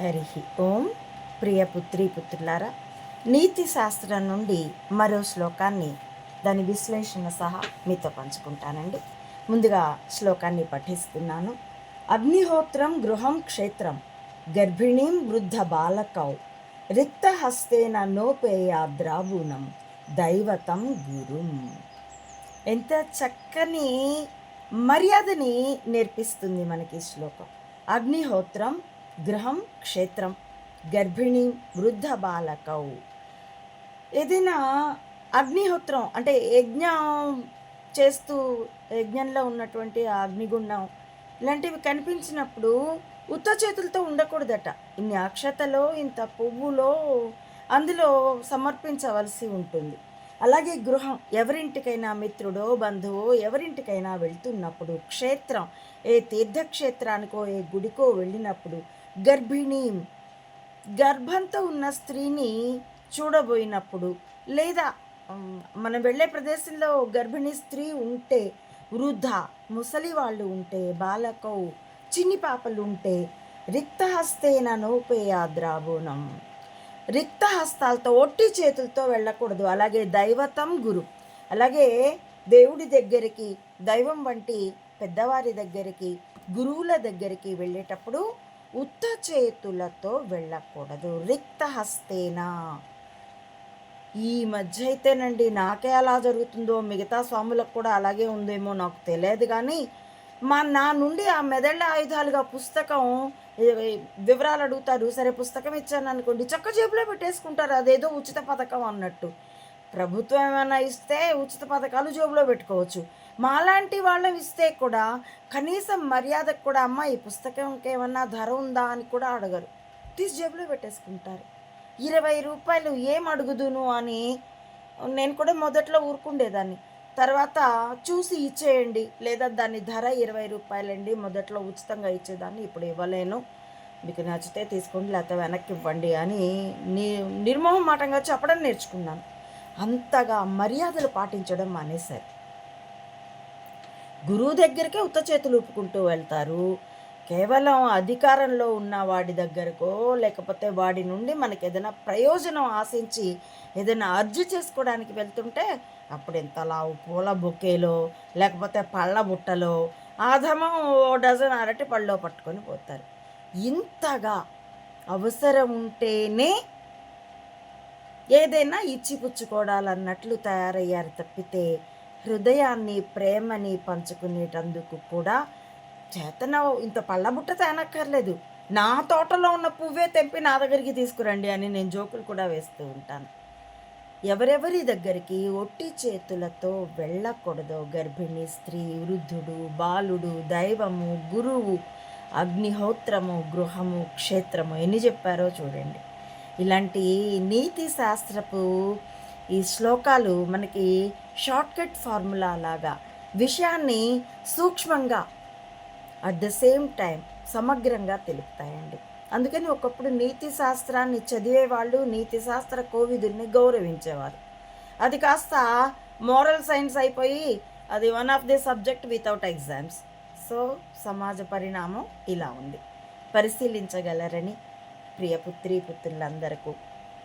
హరి ఓం ప్రియ పుత్రి పుత్రులారా నీతి శాస్త్రం నుండి మరో శ్లోకాన్ని దాని విశ్లేషణ సహా మీతో పంచుకుంటానండి. ముందుగా శ్లోకాన్ని పఠిస్తున్నాను. అగ్నిహోత్రం గృహం క్షేత్రం గర్భిణీం వృద్ధ బాలకౌ రిక్తహస్తేన నోపేయాద్రావూనం దైవతం గురుం. ఎంత చక్కని మర్యాదని నేర్పిస్తుంది మనకి శ్లోకం. అగ్నిహోత్రం గృహం క్షేత్రం గర్భిణి వృద్ధ బాలకౌ ఏదైనా అగ్నిహోత్రం అంటే యజ్ఞం చేస్తూ యజ్ఞంలో ఉన్నటువంటి అగ్నిగుండం ఇలాంటివి కనిపించినప్పుడు ఉత్త చేతులతో ఉండకూడదట. ఇన్ని అక్షతలో ఇంత పువ్వులో అందులో సమర్పించవలసి ఉంటుంది. అలాగే గృహం ఎవరింటికైనా మిత్రుడో బంధువో ఎవరింటికైనా వెళ్తున్నప్పుడు క్షేత్రం ఏ తీర్థక్షేత్రానికో ఏ గుడికో వెళ్ళినప్పుడు గర్భిణీ. గర్భంతో ఉన్న స్త్రీని చూడబోయినప్పుడు లేదా మనం వెళ్ళే ప్రదేశంలో గర్భిణీ స్త్రీ ఉంటే వృద్ధ ముసలి వాళ్ళు ఉంటే బాలకౌ చిన్ని పాపలు ఉంటే రిక్తహస్తేన నోపేయాద్రాబోనం రిక్తహస్తాలతో ఒట్టి చేతులతో వెళ్ళకూడదు. అలాగే దైవతం గురు. అలాగే దేవుడి దగ్గరికి దైవం వంటి పెద్దవారి దగ్గరికి గురువుల దగ్గరికి వెళ్ళేటప్పుడు ఉత్త చేతులతో వెళ్ళకూడదు. రిక్త హస్తేనా ఈ మధ్య అయితేనండి నాకే అలా జరుగుతుందో మిగతా స్వాములకు కూడా అలాగే ఉందేమో నాకు తెలియదు కానీ మా నా నుండి ఆ మెదళ్ళ ఆయుధాలుగా పుస్తకం వివరాలు అడుగుతారు. సరే పుస్తకం ఇచ్చాను అనుకోండి చక్క జేబులో పెట్టేసుకుంటారు. అదేదో ఉచిత పథకం అన్నట్టు. ప్రభుత్వం ఏమైనా ఇస్తే ఉచిత పథకాలు జేబులో పెట్టుకోవచ్చు. మాలాంటి వాళ్ళం ఇస్తే కూడా కనీసం మర్యాదకు కూడా అమ్మ ఈ పుస్తకంకి ఏమన్నా ధర ఉందా అని కూడా అడగరు. తీసి జేబులో పెట్టేసుకుంటారు. ఇరవై రూపాయలు ఏం అడుగుదును అని నేను కూడా మొదట్లో ఊరుకుండేదాన్ని. తర్వాత చూసి ఇచ్చేయండి లేదా దాని ధర ఇరవై రూపాయలండి మొదట్లో ఉచితంగా ఇచ్చేదాన్ని ఇప్పుడు ఇవ్వలేను. మీకు నచ్చితే తీసుకోండి లేకపోతే వెనక్కి ఇవ్వండి అని ని నిర్మోహమాటంగా చెప్పడం నేర్చుకున్నాను. అంతగా మర్యాదలు పాటించడం మానేశారు. గురువు దగ్గరికే ఉత్త చేతులు ఊపుకుంటూ వెళ్తారు. కేవలం అధికారంలో ఉన్న వాడి దగ్గరకో లేకపోతే వాడి నుండి మనకి ఏదైనా ప్రయోజనం ఆశించి ఏదైనా అర్జీ చేసుకోవడానికి వెళ్తుంటే అప్పుడు ఇంతలా పూల బొకేలో లేకపోతే పళ్ళ బుట్టలో ఆధమం ఓ డజన్ అరటి పళ్ళలో పట్టుకొని పోతారు. ఇంతగా అవసరం ఉంటేనే ఏదైనా ఇచ్చిపుచ్చుకోవడాలన్నట్లు తయారయ్యారు తప్పితే హృదయాన్ని ప్రేమని పంచుకునేటందుకు కూడా చేతన ఇంత పళ్ళబుట్ట తేనక్కర్లేదు. నా తోటలో ఉన్న పువ్వే తెంపి నా దగ్గరికి తీసుకురండి అని నేను జోకులు కూడా వేస్తూ ఉంటాను. ఎవరెవరి దగ్గరికి ఒట్టి చేతులతో వెళ్ళకూడదో. గర్భిణీ స్త్రీ వృద్ధుడు బాలుడు దైవము గురువు అగ్నిహోత్రము గృహము క్షేత్రము ఎన్ని చెప్పారో చూడండి. ఇలాంటి నీతి శాస్త్రపు ఈ శ్లోకాలు మనకి షార్ట్కట్ ఫార్ములా లాగా విషయాన్ని సూక్ష్మంగా అట్ ద సేమ్ టైం సమగ్రంగా తెలుపుతాయండి. అందుకని ఒకప్పుడు నీతి శాస్త్రాన్ని చదివేవాళ్ళు నీతి శాస్త్ర కోవిదుల్ని గౌరవించేవారు. అది కాస్త మోరల్ సైన్స్ అయిపోయి అది one of the subject without exams so సమాజ పరిణామం ఇలా ఉంది. పరిశీలించగలరని ప్రియ పుత్రీ పుత్రులందరకు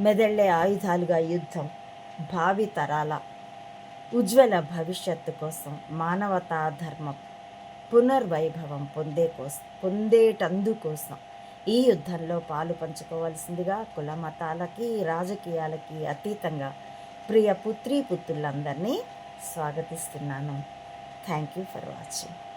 మెదళ్ళే ఆయుధాలుగా యుద్ధం. భావి తరాల ఉజ్వల భవిష్యత్తు కోసం మానవతా ధర్మం పునర్వైభవం పొందే కోసం పొందేటందుకోసం ఈ యుద్ధంలో పాలు పంచుకోవాల్సిందిగా కుల మతాలకి రాజకీయాలకి అతీతంగా ప్రియ పుత్రీ పుత్రులందరినీ స్వాగతిస్తున్నాను. Thank you for watching.